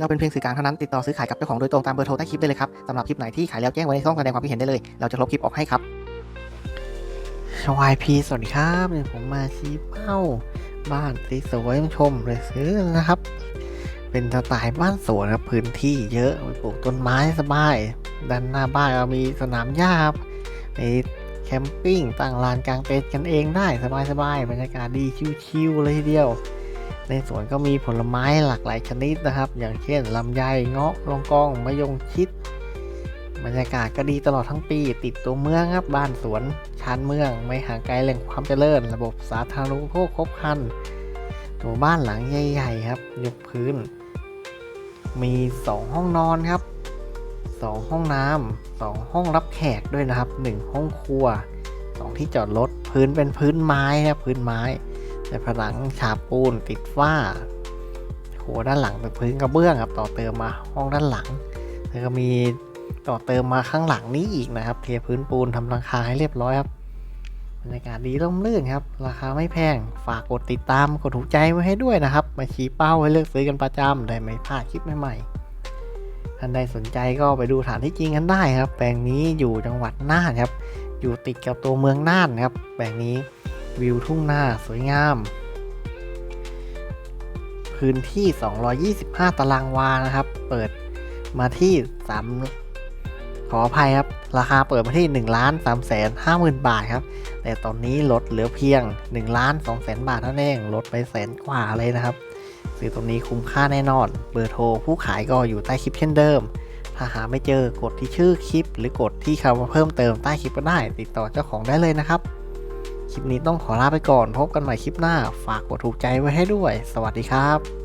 เราเป็นเพียงสื่อกลางเท่านั้นติดต่อซื้อขายกับเจ้าของโดยตรงตามเบอร์โทรใต้คลิปได้เลยครับสำหรับคลิปไหนที่ขายแล้วแจ้งไว้ในช่องแสดงความคิดเห็นได้เลย เราจะลบคลิปออกให้ครับ YP สวัสดีครับเนี่ยผมมาชี้เป้าบ้านสีสวยมาชมเลยซื้อนะครับ เป็นสไตล์บ้านสวนครับพื้นที่เยอะปลูกต้นไม้สบายด้านหน้าบ้านก็มีสนามหญ้าครับในแคมปิ้งตั้งลานกลางเต็นท์กันเองได้สบายๆบรรยากาศดีชิวๆเลยทีเดียว ในสวนก็มีผลไม้หลากหลายชนิดนะครับ อย่างเช่นลำไยเงาะลองกองมะยงชิด บรรยากาศก็ดีตลอดทั้งปี ติดตัวเมืองครับบ้านสวนชานเมือง ไม่ห่างไกลแหล่งความเจริญ ระบบสาธารณูปโภคครบครันตัวบ้านหลังใหญ่ๆครับ ยกพื้น มี 2 ห้องนอนครับ 2 ห้องน้ำสองห้องรับแขกด้วยนะครับ 1 ห้องครัว 2 ที่จอดรถพื้นเป็นพื้นไม้ครับพื้นไม้ แต่ผนังฉาบปูนติดฝ้าโหด้านหลังเป็นพื้นกระเบื้องครับ ต่อเติมมาห้องด้านหลัง แล้วก็มีต่อเติมมาข้างหลังนี้อีกนะครับเทพื้นปูนทำหลังคาให้เรียบร้อยครับบรรยากาศดีร่มรื่นครับ ราคาไม่แพง ฝากกดติดตามกดถูกใจไว้ให้ด้วยนะครับ มาชี้เป้าให้เลือกซื้อกันประจำได้ไม่พลาดคลิปใหม่ๆท่านใดสนใจก็ไปดูฐานที่จริงกันได้ครับ แปลงนี้อยู่จังหวัดน่านครับ อยู่ติดกับตัวเมืองน่านครับ แปลงนี้ วิวทุ่งนาสวยงาม พื้นที่ 225 ตารางวานะครับ เปิดมาที่ 3 ขออภัยครับ ราคาเปิดมาที่ 1 ล้าน3แสน5หมื่นบาทครับ แต่ตอนนี้ลดเหลือเพียง 1 ล้าน2แสนบาทเท่านั้นเองลดไปแสนกว่าเลยนะครับ ซื้อตรงนี้คุ้มค่าแน่นอน เบอร์โทรผู้ขายก็อยู่ใต้คลิปเช่นเดิมถ้าหาไม่เจอกดที่ชื่อคลิป หรือกดที่คำว่าเพิ่มเติมใต้คลิปก็ได้ ติดต่อเจ้าของได้เลยนะครับ คลิปนี้ต้องขอลาไปก่อน พบกันใหม่คลิปหน้า ฝากกดถูกใจไว้ให้ด้วย สวัสดีครับ